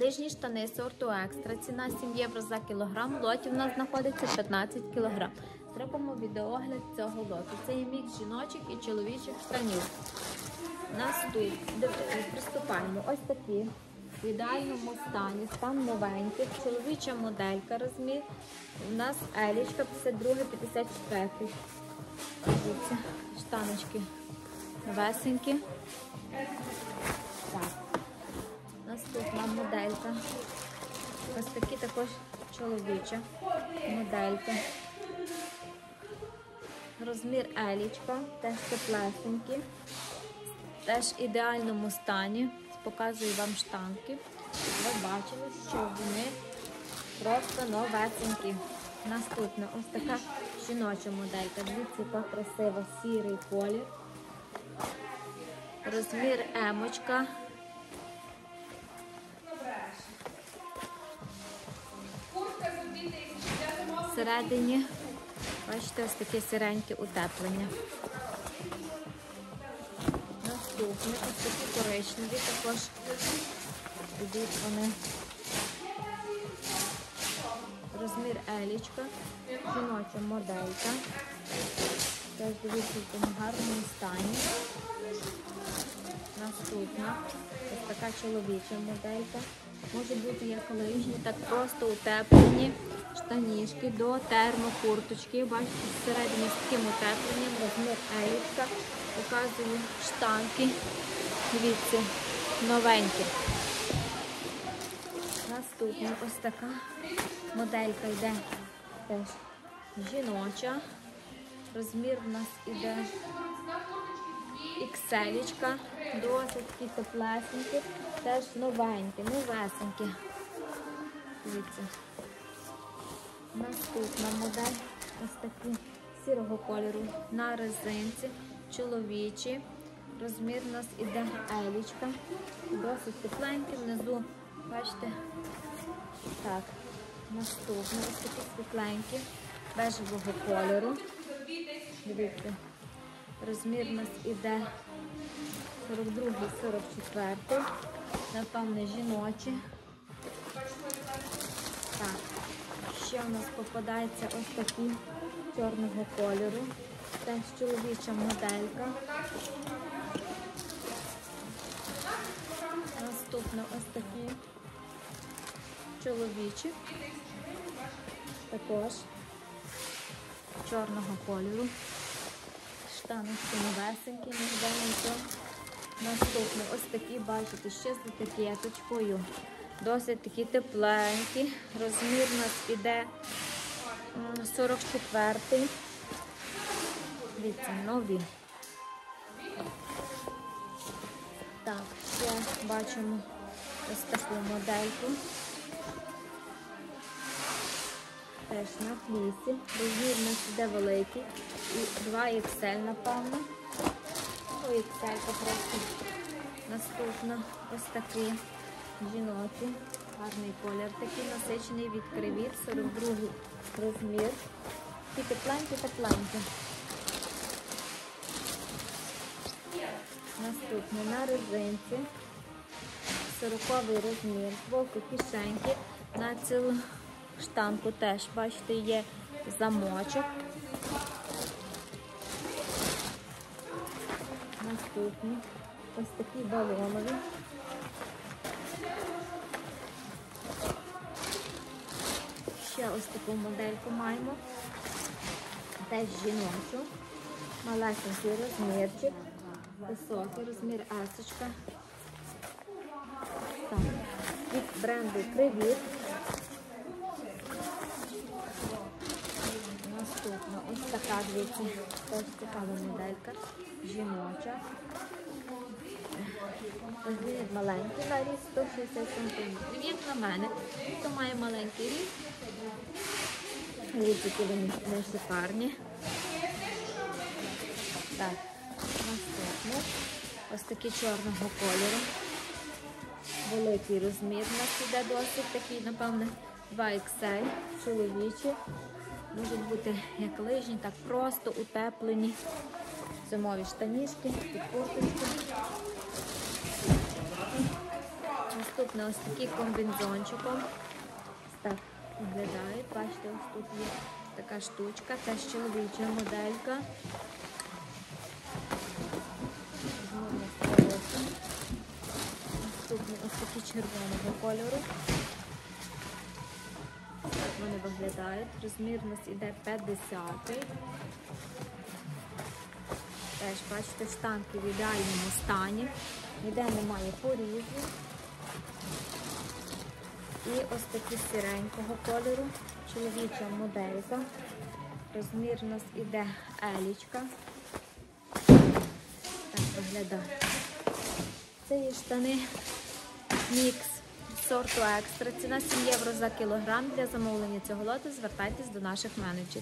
Лижні штани сорту екстра. Ціна 7 євро за кілограм. Лоті в нас знаходиться 15 кілограм. Зробимо відеогляд цього лоту. Це є мікс жіночих і чоловічих штанів. Наступ. Приступаємо. Ось такі. В ідеальному стані, стан новеньких, чоловіча моделька розмір. У нас елічка 52-54. Штаночки новесенькі. Так. Наступна моделька. Ось такі також чоловіча моделька. Розмір елічка, теж теплесенькі, теж в ідеальному стані. Показую вам штанки. Ви бачили, що вони просто новесенькі. Наступна ось така жіноча моделька. Дивіться, яка красива, сірий колір. Розмір емочка. Всередині, бачите, ось таке сиреньке утеплення. Наступні ось такі коричневі також. Ідуть вони. Розмір елічка, жіноча моделька. Теж дивіться в тому гарному стані. Наступна ось така чоловіча моделька. Може бути як лижні, так просто утеплені штанішки до термокурточки. Бачите, всередині з таким утепленням, розмір елічка. Показую штанки. Дивіться, новенькі. Наступна ось така моделька йде теж жіноча. Розмір в нас іде ікселічка, досить такі теплесенькі, теж новенькі, новесенькі. Дивіться. Наступна модель ось такі сірого кольору на резинці, чоловічі. Розмір у нас іде елічка. Досить тепленький, внизу, бачите, так, наступне ось такі світленькі, бежевого кольору. Дивіться, розмір у нас іде 42-44, напевне, жіночі. Так, ще у нас попадається ось такі чорного кольору. Це чоловіча моделька. Наступно ось такі чоловічі. Також чорного кольору. Штаночки новесенькі, ніде нічого. Наступне ось такі, бачите, ще з етикеточкою. Досить такі тепленькі. Розмір у нас іде 44-й. Дивіться, нові. Так, ще бачимо ось таку модельку. Теж на флісі. Розмір у нас іде великий. І 2 XL, напевно. Ой, XL просто. Наступно ось такий жіночий. Гарний колір. Такий насичений від кривіт, 42 розмір. І тепленький, тепленький. Наступне на резинці. 40 розмір. Збоку кишеньки. На цілу штанку теж, бачите, є замочок. Наступні. Ось такі балонові. Ще ось таку модельку маємо. Теж жіночу. Малесенький розмірчик. Високий розмір есочка. Так. Від бренду Привіт. Наступна ось така, дивіться, теж цікава моделька. Жіноча. Розмір маленький на ріст 160 см. Як на мене, хто має маленький ріст, дивіться, які вони шикарні. Так, наступне. Ось такі чорного кольору. Великий розмір у нас іде досить такий, напевне, 2XL, чоловічі. Можуть бути як лижні, так просто утеплені. Зимові штанішки, під курточку. Наступна Наступне ось такий комбінзончиком. Так, виглядають. Бачите, ось тут є така штучка, теж чоловіча моделька. Наступні ось такі червоного кольору. Так вони виглядають. Розмірність іде 50. Теж бачите, штанки в ідеальному стані. Ніде немає порізів. І ось такі сіренького кольору. Чоловіча моделька. Розмірність іде елічка. Так виглядає. Це є штани мікс сорту екстра. Ціна 7 євро за кілограм. Для замовлення цього лоту звертайтесь до наших менеджерів.